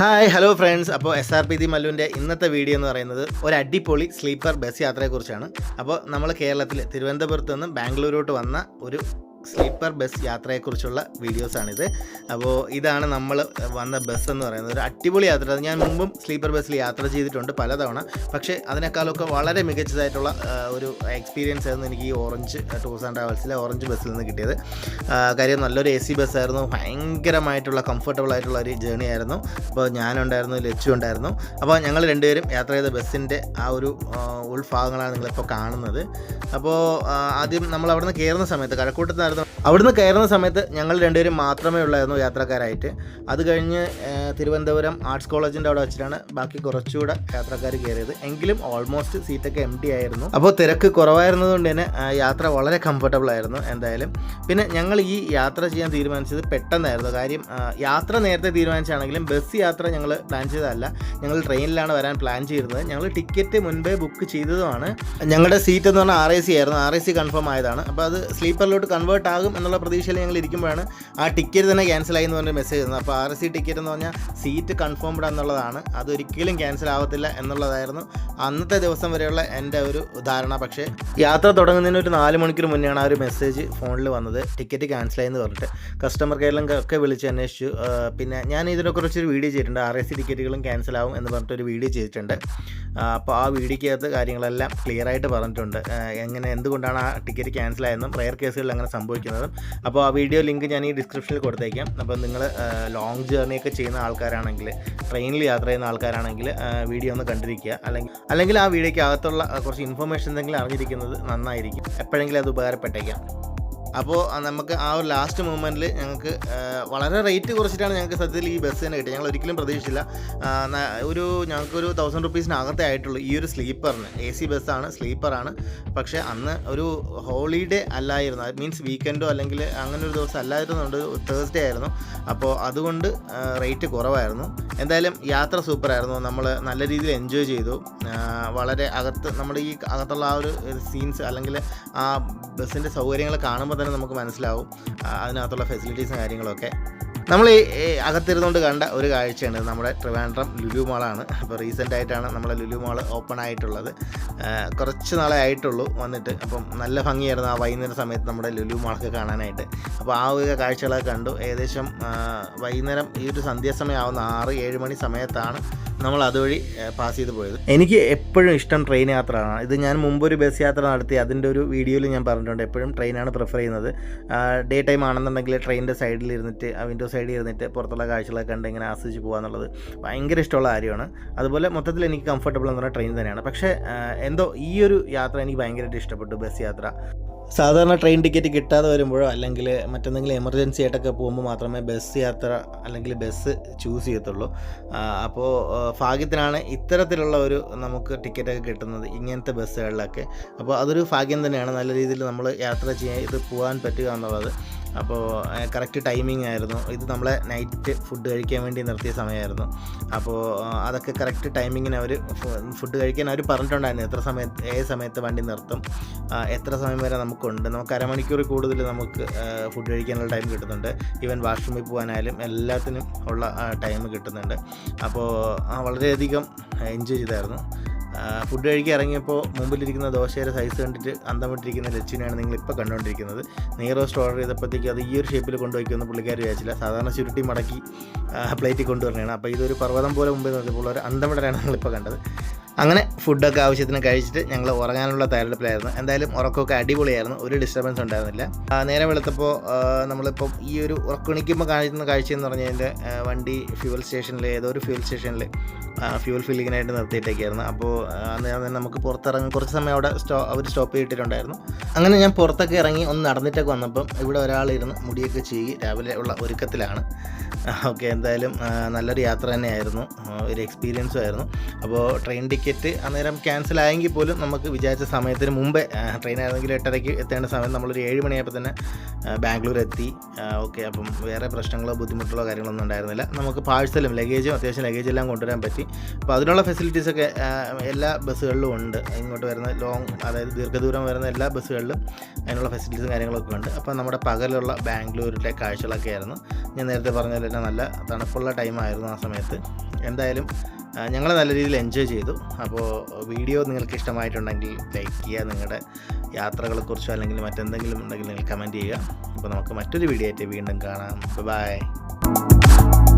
Hi hello friends അപ്പോൾ S R P the മല്ലുവിന്റെ ഇന്നത്തെ വീഡിയോ എന്ന് പറയുന്നത് ഒരു അടിപൊളി സ്ലീപ്പർ ബസ് യാത്രയെക്കുറിച്ചാണ്. അപ്പോൾ നമ്മൾ കേരളത്തിൽ തിരുവനന്തപുരത്ത് നിന്ന് ബാംഗ്ലൂരോട്ട് വന്ന ഒരു സ്ലീപ്പർ ബസ് യാത്രയെക്കുറിച്ചുള്ള വീഡിയോസാണിത്. അപ്പോൾ ഇതാണ് നമ്മൾ വന്ന ബസ് എന്ന് പറയുന്നത്. ഒരു അടിപൊളി യാത്ര. ഞാൻ മുമ്പും സ്ലീപ്പർ ബസ്സിൽ യാത്ര ചെയ്തിട്ടുണ്ട് പലതവണ. പക്ഷേ അതിനേക്കാളൊക്കെ വളരെ മികച്ചതായിട്ടുള്ള ഒരു എക്സ്പീരിയൻസ് ആയിരുന്നു എനിക്ക് ഈ ഓറഞ്ച് ടൂർസ് ആൻഡ് ട്രാവൽസിലെ ഓറഞ്ച് ബസ്സിൽ നിന്ന് കിട്ടിയത്. കാര്യം നല്ലൊരു എ സി ബസ്സായിരുന്നു. ഭയങ്കരമായിട്ടുള്ള കംഫർട്ടബിൾ ആയിട്ടുള്ള ഒരു ജേണി ആയിരുന്നു. അപ്പോൾ ഞാനുണ്ടായിരുന്നു ലച്ചു ഉണ്ടായിരുന്നു. അപ്പോൾ ഞങ്ങൾ രണ്ടുപേരും യാത്ര ചെയ്ത ബസ്സിന്റെ ആ ഒരു ഉൾഭാഗങ്ങളാണ് നിങ്ങളിപ്പോൾ കാണുന്നത്. അപ്പോൾ ആദ്യം നമ്മൾ അവിടുന്ന് കയറുന്ന സമയത്ത് കഴക്കൂട്ടത്തായിരുന്നു അവിടുന്ന് കയറുന്ന സമയത്ത് ഞങ്ങൾ രണ്ടുപേരും മാത്രമേ ഉള്ളായിരുന്നു യാത്രക്കാരായിട്ട്. അത് കഴിഞ്ഞ് തിരുവനന്തപുരം ആർട്സ് കോളേജിന്റെ അവിടെ വെച്ചിട്ടാണ് ബാക്കി കുറച്ചുകൂടെ യാത്രക്കാർ കയറിയത്. എങ്കിലും ഓൾമോസ്റ്റ് സീറ്റൊക്കെ എം ടി ആയിരുന്നു. അപ്പോൾ തിരക്ക് കുറവായിരുന്നതുകൊണ്ട് തന്നെ യാത്ര വളരെ കംഫർട്ടബിൾ ആയിരുന്നു എന്തായാലും. പിന്നെ ഞങ്ങൾ ഈ യാത്ര ചെയ്യാൻ തീരുമാനിച്ചത് പെട്ടെന്നായിരുന്നു. കാര്യം യാത്ര നേരത്തെ തീരുമാനിച്ചാണെങ്കിലും ബസ് യാത്ര ഞങ്ങൾ പ്ലാൻ ചെയ്തതല്ല. ഞങ്ങൾ ട്രെയിനിലാണ് വരാൻ പ്ലാൻ ചെയ്തിരുന്നത്. ഞങ്ങൾ ടിക്കറ്റ് മുൻപേ ബുക്ക് ചെയ്തതുമാണ്. ഞങ്ങളുടെ സീറ്റ് എന്ന് പറഞ്ഞാൽ ആർ സി ആയിരുന്നു. ആർ എ സി കൺഫേം ആയതാണ്. അപ്പോൾ അത് സ്ലീപ്പറിലോട്ട് കൺവേർട്ട് ആകും എന്നുള്ള പ്രതീക്ഷയിൽ ഞങ്ങൾ ഇരിക്കുമ്പോഴാണ് ആ ടിക്കറ്റ് തന്നെ ക്യാൻസൽ ആയി എന്ന് പറഞ്ഞ മെസ്സേജ് തന്നത് അപ്പോൾ ആർ എസ് സി ടിക്കറ്റ് എന്ന് പറഞ്ഞാൽ സീറ്റ് കൺഫേംഡ് എന്നുള്ളതാണ്. അതൊരിക്കലും ക്യാൻസൽ ആവത്തില്ല എന്നുള്ളതായിരുന്നു അന്നത്തെ ദിവസം വരെയുള്ള എന്റെ ഒരു ധാരണ. പക്ഷേ യാത്ര തുടങ്ങുന്നതിന് ഒരു നാല് മണിക്കൂർ മുന്നെയാണ് ആ ഒരു മെസ്സേജ് ഫോണിൽ വന്നത്. ടിക്കറ്റ് ക്യാൻസൽ എന്ന് പറഞ്ഞിട്ട്. കസ്റ്റമർ കെയറിലും ഒക്കെ വിളിച്ച് അന്വേഷിച്ചു. പിന്നെ ഞാൻ ഇതിനെക്കുറിച്ചൊരു വീഡിയോ ചെയ്തിട്ടുണ്ട്. ആർ എസ് സി ടിക്കറ്റുകളും ക്യാൻസൽ ആവും എന്ന് പറഞ്ഞിട്ടൊരു വീഡിയോ ചെയ്തിട്ടുണ്ട്. അപ്പോൾ ആ വീഡിയോക്കകത്ത് കാര്യങ്ങളെല്ലാം ക്ലിയർ ആയിട്ട് പറഞ്ഞിട്ടുണ്ട്. എങ്ങനെ എന്തുകൊണ്ടാണ് ആ ടിക്കറ്റ് ക്യാൻസൽ ആയെന്നും റയർ കേസുകളിൽ അങ്ങനെ സംഭവിക്കുന്നതും അപ്പോൾ ആ വീഡിയോ ലിങ്ക് ഞാൻ ഈ ഡിസ്ക്രിപ്ഷനിൽ കൊടുത്തേക്കാം. അപ്പോൾ നിങ്ങൾ ലോങ് ജേർണിയൊക്കെ ചെയ്യുന്ന ആൾക്കാരാണെങ്കിൽ ട്രെയിനിൽ യാത്ര ചെയ്യുന്ന ആൾക്കാരാണെങ്കിൽ വീഡിയോ ഒന്ന് കണ്ടിരിക്കുക. അല്ലെങ്കിൽ അല്ലെങ്കിൽ ആ വീഡിയോയ്ക്ക് അകത്തുള്ള കുറച്ച് ഇൻഫർമേഷൻ എന്തെങ്കിലും അറിഞ്ഞിരിക്കുന്നത് നന്നായിരിക്കും. എപ്പോഴെങ്കിലും അത് ഉപകാരപ്പെട്ടേക്കാം. അപ്പോൾ നമുക്ക് ആ ഒരു ലാസ്റ്റ് മൂമെന്റിൽ ഞങ്ങൾക്ക് വളരെ റേറ്റ് കുറച്ചിട്ടാണ് ഞങ്ങൾക്ക് സത്യത്തിൽ ഈ ബസ് തന്നെ കിട്ടിയത്. ഞങ്ങൾ ഒരിക്കലും പ്രതീക്ഷിച്ചില്ല. ഒരു ഞങ്ങൾക്കൊരു തൗസൻഡ് റുപ്പീസിനകത്തേ ആയിട്ടുള്ളൂ. ഈ ഒരു സ്ലീപ്പറിന് എ സി ബസ്സാണ് സ്ലീപ്പറാണ് പക്ഷേ അന്ന് ഒരു ഹോളിഡേ അല്ലായിരുന്നു. മീൻസ് വീക്കെൻഡോ അല്ലെങ്കിൽ അങ്ങനെ ഒരു ദിവസം അല്ലായിരുന്നുണ്ട് തേഴ്സ്ഡേ ആയിരുന്നു. അപ്പോൾ അതുകൊണ്ട് റേറ്റ് കുറവായിരുന്നു. എന്തായാലും യാത്ര സൂപ്പറായിരുന്നു നമ്മൾ നല്ല രീതിയിൽ എൻജോയ് ചെയ്തു. വളരെ അകത്ത് നമ്മുടെ ഈ അകത്തുള്ള ആ ഒരു സീൻസ് അല്ലെങ്കിൽ ആ ബസ്സിന്റെ സൗകര്യങ്ങൾ കാണുമ്പോൾ തന്നെ നമുക്ക് മനസ്സിലാവും. അതിനകത്തുള്ള ഫെസിലിറ്റീസും കാര്യങ്ങളൊക്കെ. നമ്മൾ ഈ അകത്തിരുന്നുകൊണ്ട് കണ്ട ഒരു കാഴ്ചയാണ് നമ്മുടെ ട്രിവാൻഡ്രം ലുലു മാളാണ്. അപ്പോൾ റീസെന്റ് ആയിട്ടാണ് നമ്മുടെ ലുലു മാൾ ഓപ്പൺ ആയിട്ടുള്ളത്. കുറച്ച് നാളെ ആയിട്ടുള്ളൂ വന്നിട്ട്. അപ്പം നല്ല ഭംഗിയായിരുന്നു ആ വൈകുന്നേര സമയത്ത് നമ്മുടെ ലുലു മാളൊക്കെ കാണാനായിട്ട്. അപ്പോൾ ആ ഒരു കാഴ്ചകളൊക്കെ കണ്ടു. ഏകദേശം വൈകുന്നേരം ഈ ഒരു സന്ധ്യാസമയം ആവുന്ന ആറ് ഏഴ് മണി സമയത്താണ് നമ്മൾ അതുവഴി പാസ് ചെയ്ത് പോയത്. എനിക്ക് എപ്പോഴും ഇഷ്ടം ട്രെയിൻ യാത്രയാണ് ഇത് ഞാൻ മുമ്പ് ഒരു ബസ് യാത്ര നടത്തി അതിന്റെ ഒരു വീഡിയോയിൽ ഞാൻ പറഞ്ഞിട്ടുണ്ട്. എപ്പോഴും ട്രെയിനാണ് പ്രിഫർ ചെയ്യുന്നത്. ഡേ ടൈം ആണെന്നുണ്ടെങ്കിൽ ട്രെയിനിന്റെ സൈഡിൽ ഇരുന്നിട്ട് വിൻഡോ സൈഡിൽ ഇരുന്നിട്ട് പുറത്തുള്ള കാഴ്ചകളൊക്കെ കണ്ട് ഇങ്ങനെ ആസ്വദിച്ച് പോകുക എന്നുള്ളത് ഭയങ്കര ഇഷ്ടമുള്ള കാര്യമാണ്. അതുപോലെ മൊത്തത്തിൽ എനിക്ക് കംഫർട്ടബിൾ എന്ന് പറഞ്ഞാൽ ട്രെയിൻ തന്നെയാണ്. പക്ഷേ എന്തോ ഈ ഒരു യാത്ര എനിക്ക് ഭയങ്കരമായിട്ട് ഇഷ്ടപ്പെട്ടു ബസ് യാത്ര. സാധാരണ ട്രെയിൻ ടിക്കറ്റ് കിട്ടാതെ വരുമ്പോഴോ അല്ലെങ്കിൽ മറ്റെന്തെങ്കിലും എമർജൻസി ആയിട്ടൊക്കെ പോകുമ്പോൾ മാത്രമേ ബസ് യാത്ര അല്ലെങ്കിൽ ബസ് ചൂസ് ചെയ്യത്തുള്ളൂ. അപ്പോൾ ഭാഗ്യത്തിനാണ് ഇത്തരത്തിലുള്ള ഒരു നമുക്ക് ടിക്കറ്റൊക്കെ കിട്ടുന്നത് ഇങ്ങനത്തെ ബസ്സുകളിലൊക്കെ അപ്പോൾ അതൊരു ഭാഗ്യം തന്നെയാണ്. നല്ല രീതിയിൽ നമ്മൾ യാത്ര ചെയ്ത് പോകാൻ പറ്റുക എന്നുള്ളത്. അപ്പോൾ കറക്റ്റ് ടൈമിംഗ് ആയിരുന്നു. ഇത് നമ്മളെ നൈറ്റ് ഫുഡ് കഴിക്കാൻ വേണ്ടി നിർത്തിയ സമയമായിരുന്നു. അപ്പോൾ അതൊക്കെ കറക്റ്റ് ടൈമിങ്ങിന് അവർ ഫുഡ് കഴിക്കാൻ അവർ പറഞ്ഞിട്ടുണ്ടായിരുന്നു. എത്ര സമയത്ത് ഏത് സമയത്ത് വണ്ടി നിർത്തും എത്ര സമയം വരെ നമുക്കുണ്ട്. നമുക്ക് അരമണിക്കൂർ കൂടുതൽ നമുക്ക് ഫുഡ് കഴിക്കാനുള്ള ടൈം കിട്ടുന്നുണ്ട്. ഈവൻ വാഷ്റൂമിൽ പോകാനായാലും എല്ലാത്തിനും ഉള്ള ടൈം കിട്ടുന്നുണ്ട്. അപ്പോൾ വളരെയധികം എൻജോയ് ചെയ്തായിരുന്നു. ഫുഡ് കഴിക്കാൻ ഇറങ്ങിയപ്പോൾ മുമ്പിലിരിക്കുന്ന ദോശയുടെ സൈസ് കണ്ടിട്ട് അന്തമിട്ടിരിക്കുന്ന ലച്ചിനെയാണ് നിങ്ങൾ ഇപ്പോൾ കണ്ടുകൊണ്ടിരിക്കുന്നത്. നെയ് റോസ്റ്റ് ഓർഡർ ചെയ്തപ്പോഴത്തേക്ക് അത് ഈ ഒരു ഷേപ്പിൽ കൊണ്ടുപോയിക്കുമെന്ന് പുള്ളിക്കാർ വിചാരിച്ചില്ല. സാധാരണ ചുരുട്ടി മടക്കി പ്ലേറ്റിൽ കൊണ്ടുവരണേണ് അപ്പോൾ ഇതൊരു പർവതം പോലെ മുമ്പിൽ നോക്കിയപ്പോൾ ഒരു അന്തമിടലാണ് നിങ്ങളിപ്പോൾ കണ്ടത്. അങ്ങനെ ഫുഡൊക്കെ ആവശ്യത്തിന് കഴിച്ചിട്ട് ഞങ്ങൾ ഉറങ്ങാനുള്ള തയ്യാറെടുപ്പിലായിരുന്നു. എന്തായാലും ഉറക്കമൊക്കെ അടിപൊളിയായിരുന്നു. ഒരു ഡിസ്റ്റർബൻസ് ഉണ്ടായിരുന്നില്ല. നേരെ വെളുത്തപ്പോൾ നമ്മളിപ്പോൾ നമ്മളിപ്പം ഈ ഒരു ഉറക്കണിക്കുമ്പോൾ കാണിക്കുന്ന കാഴ്ച എന്ന് പറഞ്ഞാൽ കഴിഞ്ഞാൽ വണ്ടി ഫ്യൂവൽ സ്റ്റേഷനിൽ ഏതോ ഒരു ഫ്യൂവൽ സ്റ്റേഷനിൽ ഫ്യൂവൽ ഫില്ലിങ്ങിനായിട്ട് നിർത്തിയിട്ടൊക്കെയായിരുന്നു. അപ്പോൾ അന്നേരം നമുക്ക് പുറത്തിറങ്ങി കുറച്ച് സമയം അവിടെ സ്റ്റോ അവർ സ്റ്റോപ്പ് ചെയ്തിട്ടുണ്ടായിരുന്നു. അങ്ങനെ ഞാൻ പുറത്തൊക്കെ ഇറങ്ങി ഒന്ന് നടന്നിട്ടൊക്കെ വന്നപ്പം ഇവിടെ ഒരാളിരുന്ന് മുടിയൊക്കെ ചെയ്യി രാവിലെ ഉള്ള ഒരുക്കത്തിലാണ്. ഓക്കെ എന്തായാലും നല്ലൊരു യാത്ര തന്നെയായിരുന്നു. ഒരു എക്സ്പീരിയൻസും ആയിരുന്നു. അപ്പോൾ ട്രെയിൻ ടിക്കറ്റ് അന്നേരം ക്യാൻസൽ ആയെങ്കിൽ പോലും നമുക്ക് വിചാരിച്ച സമയത്തിന് മുമ്പേ ട്രെയിൻ ആയിരുന്നെങ്കിൽ എട്ടരയ്ക്ക് എത്തേണ്ട സമയം നമ്മളൊരു ഏഴ് മണിയായപ്പോൾ തന്നെ ബാംഗ്ലൂർ എത്തി. ഓക്കെ അപ്പം വേറെ പ്രശ്നങ്ങളോ ബുദ്ധിമുട്ടുകളോ കാര്യങ്ങളൊന്നും ഉണ്ടായിരുന്നില്ല. നമുക്ക് പാഴ്സലും ലഗേജും അത്യാവശ്യം ലഗേജ് എല്ലാം കൊണ്ടുവരാൻ പറ്റി. അപ്പോൾ അതിനുള്ള ഫെസിലിറ്റീസൊക്കെ എല്ലാ ബസ്സുകളിലും ഉണ്ട്. ഇങ്ങോട്ട് വരുന്ന ലോങ് അതായത് ദീർഘദൂരം വരുന്ന എല്ലാ ബസ്സുകളിലും അതിനുള്ള ഫെസിലിറ്റീസും കാര്യങ്ങളൊക്കെ ഉണ്ട്. അപ്പോൾ നമ്മുടെ പകലുള്ള ബാംഗ്ലൂരിലെ കാഴ്ചകളൊക്കെ ആയിരുന്നു. ഞാൻ നേരത്തെ പറഞ്ഞ തന്നെ നല്ല തണുപ്പുള്ള ടൈമായിരുന്നു ആ സമയത്ത്. എന്തായാലും ഞങ്ങൾ നല്ല രീതിയിൽ എൻജോയ് ചെയ്തു. അപ്പോൾ വീഡിയോ നിങ്ങൾക്ക് ഇഷ്ടമായിട്ടുണ്ടെങ്കിൽ ലൈക്ക് ചെയ്യുക. നിങ്ങളുടെ യാത്രകളെക്കുറിച്ചോ അല്ലെങ്കിൽ മറ്റെന്തെങ്കിലും ഉണ്ടെങ്കിൽ നിങ്ങൾ കമന്റ് ചെയ്യുക. അപ്പോൾ നമുക്ക് മറ്റൊരു വീഡിയോ ആയിട്ട് വീണ്ടും കാണാം. ബൈ